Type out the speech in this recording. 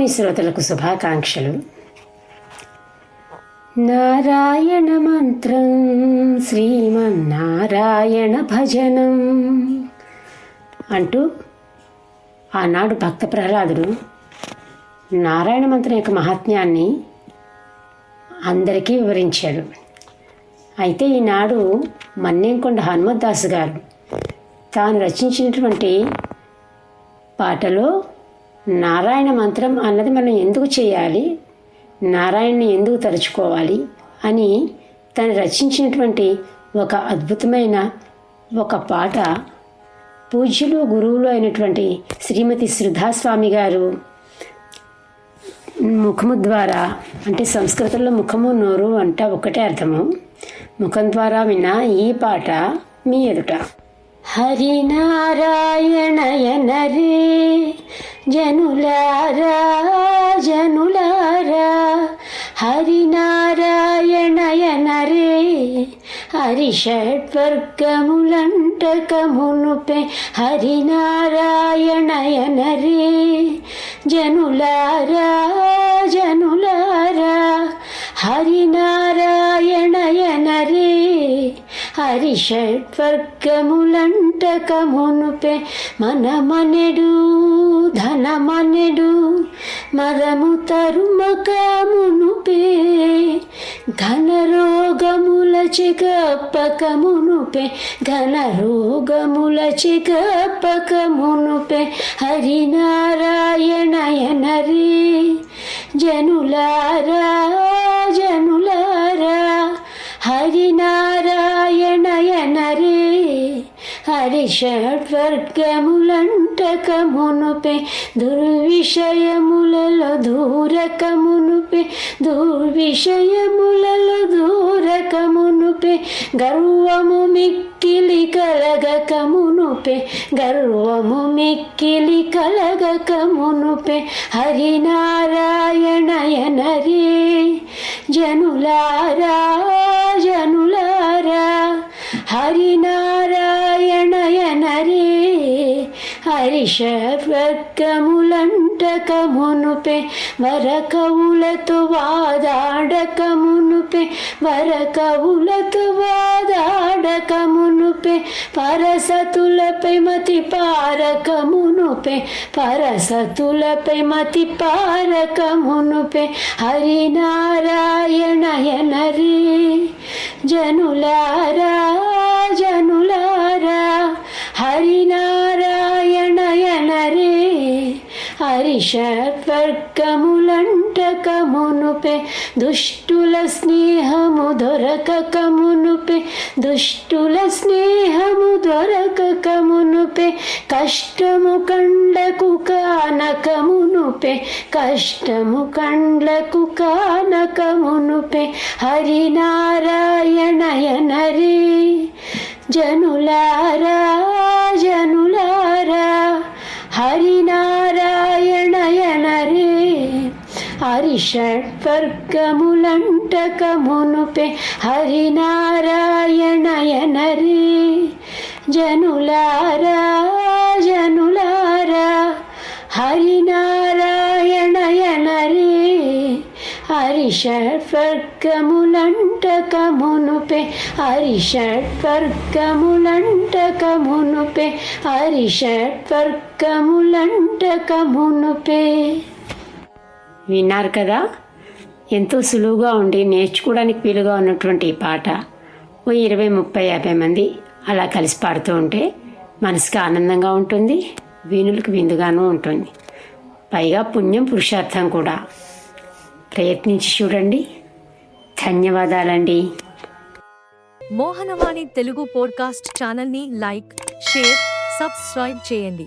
మోహనవాణి శ్రోతలకు శుభాకాంక్షలు. నారాయణ మంత్రం శ్రీమన్నారాయణ భజనం అంటూ ఆనాడు భక్త ప్రహ్లాదుడు నారాయణ మంత్రం యొక్క మహాత్మ్యాన్ని అందరికీ వివరించాడు. అయితే ఈనాడు మన్నేంకొండ హనుమద్దాసు గారు తాను రచించినటువంటి పాటలో నారాయణ మంత్రం అన్నది మనం ఎందుకు చేయాలి? నారాయణని ఎందుకు తలుచుకోవాలి? అని తను రచించినటువంటి ఒక అద్భుతమైన ఒక పాట పూజ్యులు గురువులు అయినటువంటి శ్రీమతి సుధాస్వామి గారు ముఖము ద్వారా అంటే సంస్కృతంలో ముఖము నోరు అంట ఒకటే అర్థము. ముఖం ద్వారా విన్న ఈ పాట మీ ఎదుట. హరినారాయణయనరే జనులారా జనులారా హరినారాయణయన రే హరిషడ్వర్గములంటకమునుపే హరినారాయణయన రే జనులారా జనులారా హరినారాయణయన హరిషడ్వర్గములంటకమునుపే మనమనెడు ధనమనెడు మరము తరుమకమునుపే ఘనరోగముల చిగప్పకమునుపే ఘనరోగముల చిగప్పకమునుపే హరినారాయణయనరే జనులారా జనులారా హరిషడ్వర్గములంటకమునుపే దుర్విషయములలో దూరకమునుపే దుర్విషయములలో దూరకమునుపే గర్వము మిక్కిలి కలగకమునుపే గర్వము మిక్కిలి కలగకమునుపే హరినారాయణయనరే జనులారా. హరిషవర్గములంటకమునుపే వరకవులతో వాదాడకమునుపే వరకవులతో వాదాడకమునుపే పరసతులపై మతి పారకమునుపే పరసతులపై మతి పారకమునుపే హరినారాయణయన జనులారా జనులారా. హరిషడ్వర్గములంటకమునుపే దుష్టుల స్నేహము దొరకకమునుపే దుష్టుల స్నేహము దొరకకమునుపే కష్టము కండ్లకు కానకమునుపే కష్టము కండ్లకు కానకమునుపే హరినారాయణయనరే జనులారా జనులారా హరినారాయణయన హరిషడ్వర్గములంటకమునుపే హరినారాయణయన రే జనులారా జనులారా హరినారాయణయన రే హరిషడ్వర్గములంటకమునుపే హరిషడ్వర్గములంటకమునుపే హరిషడ్వర్గములంటకమునుపే. విన్నారు కదా? ఎంతో సులువుగా ఉండి నేర్చుకోవడానికి వీలుగా ఉన్నటువంటి ఈ పాట. ఓ ఇరవై ముప్పై యాభై మంది అలా కలిసి పాడుతూ ఉంటే మనసుకి ఆనందంగా ఉంటుంది వీణులకు విందుగాను ఉంటుంది. పైగా పుణ్యం పురుషార్థం కూడా. ప్రయత్నించి చూడండి. ధన్యవాదాలండి. మోహనవాణి తెలుగు పోడ్కాస్ట్ ఛానల్ని లైక్ షేర్ సబ్స్క్రైబ్ చేయండి.